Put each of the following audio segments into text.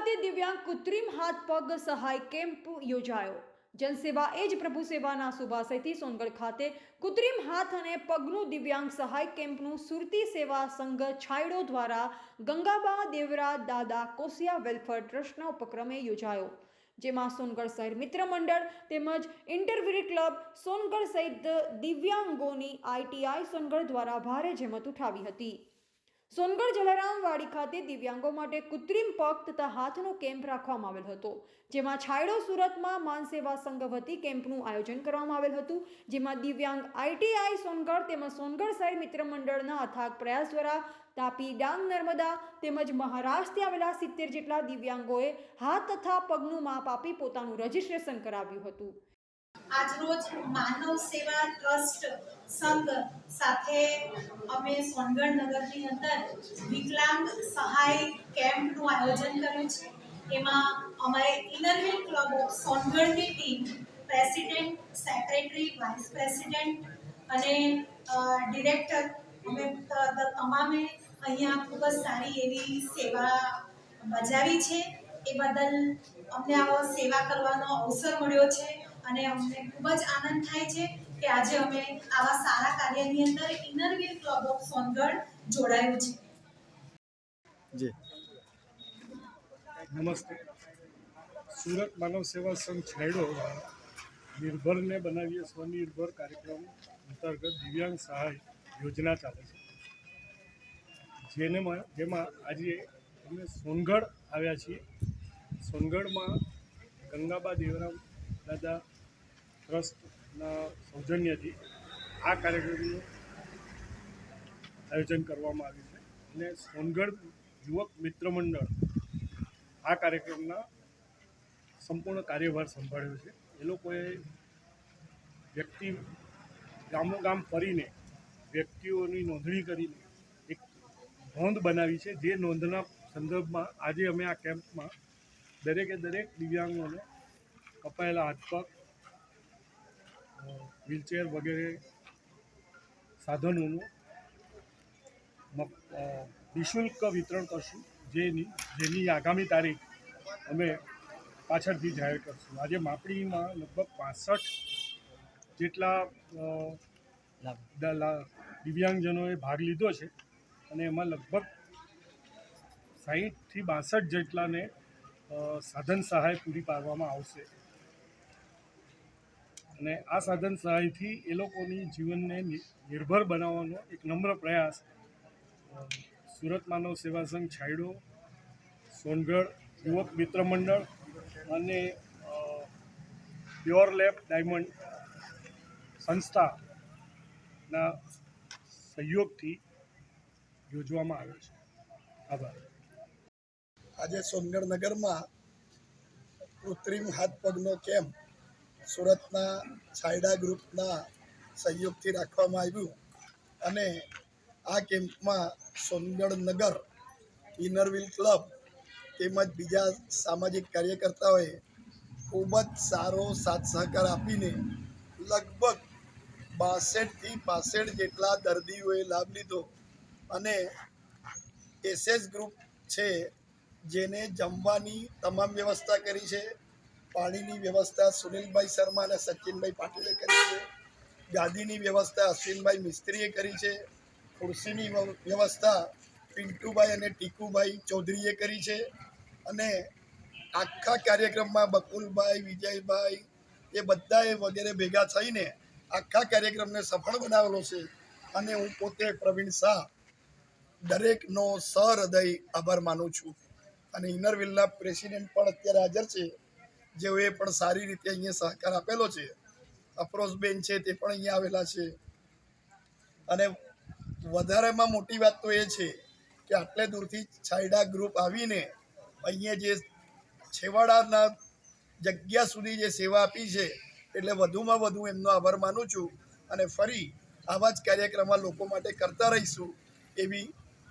ખાતે દિવ્યાંગ કૃત્રિમ હાથ, પગ સહાય કેમ્પ યોજાયો. જનસેવા એ જ પ્રભુ સેવાના સુભાષયથી સોનગઢ ખાતે કૃત્રિમ હાથ અને પગનું દિવ્યાંગ સહાય કેમ્પનું સુરતી સેવા સંઘ છાયડો દ્વારા ગંગાબા દેવરા દાદા કોસિયા વેલફેર ટ્રસ્ટના ઉપક્રમે યોજાયો. જેમાં સોનગઢ શહેર મિત્ર મંડળ તેમજ ઇન્ટરવ્યુ ક્લબ સોનગઢ સહિત દિવ્યાંગોની આઈટીઆઈ સોનગઢ દ્વારા ભારે જહેમત ઉઠાવી હતી. સોનગઢ જલારામવાડી ખાતે દિવ્યાંગો માટે કૃત્રિમ પગ તથા હાથનો કેમ્પ રાખવામાં આવેલ હતો, જેમાં છાયડો સુરતમાં માનસેવા સંઘ વતી કેમ્પનું આયોજન કરવામાં આવેલ હતું, જેમાં દિવ્યાંગ આઈટીઆઈ સોનગઢ તેમજ સોનગઢ શહેર મિત્ર મંડળના અથાગ પ્રયાસ દ્વારા તાપી ડાંગ નર્મદા તેમજ મહારાષ્ટ્રથી આવેલા સિત્તેર જેટલા દિવ્યાંગોએ હાથ તથા પગનું માપ આપી પોતાનું રજિસ્ટ્રેશન કરાવ્યું હતું. આજરોજ માનવ સેવા ટ્રસ્ટ સંઘ સાથે અમે સોનગઢ નગરની અંદર વિકલાંગ સહાય કેમ્પનું આયોજન કર્યું છે. એમાં અમારે inner wheel club of સોનગઢની team president secretary vice president અને ડિરેક્ટર અમે તમામે અહીંયા ખૂબ જ સારી એવી સેવા બજાવી છે. એ બદલ અમને આવો સેવા કરવાનો અવસર મળ્યો છે. અને અમને ખૂબ જ આનંદ થાય છે કે આજે અમે આવા સારા કાર્યની અંદર Inner Wheel club of Songadh જોડાયું છે. જી. નમસ્તે. સુરત માનવ સેવા સંઘ છેડો નિર્ભરને બનાવીએ સ્વનિર્ભર કાર્યક્રમ અંતર્ગત દિવ્યાંગ સહાય યોજના ચાલે છે. જેને જેમાં આજે અમે સોનગઢ આવ્યા છીએ. સોનગઢમાં ગંગાબા દેવરામ દાદા ટ્રસ્ટના સૌજન્યથી આ કાર્યક્રમનું આયોજન કરવામાં આવ્યું છે. અને સોનગઢ યુવક મિત્ર મંડળ આ કાર્યક્રમના સંપૂર્ણ કાર્યભાર સંભાળ્યો છે. એ લોકોએ વ્યક્તિ ગામો ગામ ફરીને વ્યક્તિઓની નોંધણી કરીને એક નોંધ બનાવી છે. જે નોંધના સંદર્ભમાં આજે અમે આ કેમ્પમાં દરેકે દરેક દિવ્યાંગોને કપાયેલા હાથ પગ વ્હીલચેર વગેરે સાધનોનું નિઃશુલ્ક વિતરણ કરશું. જેની જેની આગામી તારીખ અમે પાછળથી જાહેર કરશું. આજે માપણીમાં લગભગ પાસઠ જેટલા દિવ્યાંગજનોએ ભાગ લીધો છે અને એમાં લગભગ સાહીઠથી બાસઠ જેટલાને સાધન સહાય પૂરી પાડવામાં આવશે. અને આ સાધન સહાયથી એ લોકોની જીવનને નિર્ભર બનાવવાનો એક નમ્ર પ્રયાસ. સુરત માનવ સેવા સંઘ છાયડો, સોનગઢ યુવક મિત્ર મંડળ અને પ્યોર લેબ ડાયમંડ સંસ્થાના સહયોગથી યોજવામાં આવ્યો છે. આભાર. આજે સોનગઢ નગરમાં કૃત્રિમ હાથ પગનો કેમ્પ સુરતના છાયડા ગ્રુપના સહયોગથી રાખવામાં આવ્યું અને આ કેમ્પમાં સોનગઢ નગર, ઇનરવિલ ક્લબ તેમજ બીજા સામાજિક કાર્યકર્તાઓએ ખૂબ જ સારો સાથ સહકાર આપીને લગભગ બાસઠથી પાસઠ જેટલા દર્દીઓએ લાભ લીધો અને એસએસ ગ્રુપ છે જેને જમવાની તમામ વ્યવસ્થા કરી છે. પાણીની વ્યવસ્થા સુનિલભાઈ શર્મા અને સચિનભાઈ પાટીલે કરી છે. ગાદીની વ્યવસ્થા અશ્વિનભાઈ મિસ્ત્રીએ કરી છે. ખુરશીની વ્યવસ્થા પિન્ટુભાઈ અને ટીકુભાઈ ચૌધરીએ કરી છે. અને આખા કાર્યક્રમમાં બકુલભાઈ, વિજયભાઈ એ બધાએ વગેરે ભેગા થઈને આખા કાર્યક્રમને સફળ બનાવેલો છે. અને હું પોતે પ્રવીણ શાહ દરેકનો સહૃદય આભાર માનું છું. અને ઇનર ઇનરવિલના પ્રેસિડેન્ટ પણ અત્યારે હાજર છે. જેઓએ પણ સારી રીતે અહીંયા સહકાર આપેલો છે. અફરોઝબેન છે તે પણ અહીંયા આવેલા છે. અને વધારેમાં મોટી વાત તો એ છે કે આટલે દૂરથી છાયડા ગ્રુપ આવીને અહીંયા જે છેવાડાના જગ્યા સુધી જે સેવા આપી છે એટલે વધુમાં વધુ એમનો આભાર માનું છું અને ફરી આવા જ કાર્યક્રમ લોકો માટે કરતા રહીશું એવી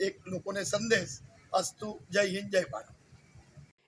એક લોકોને સંદેશ. અસ્તુ, જય હિન્દ, જય ભારત.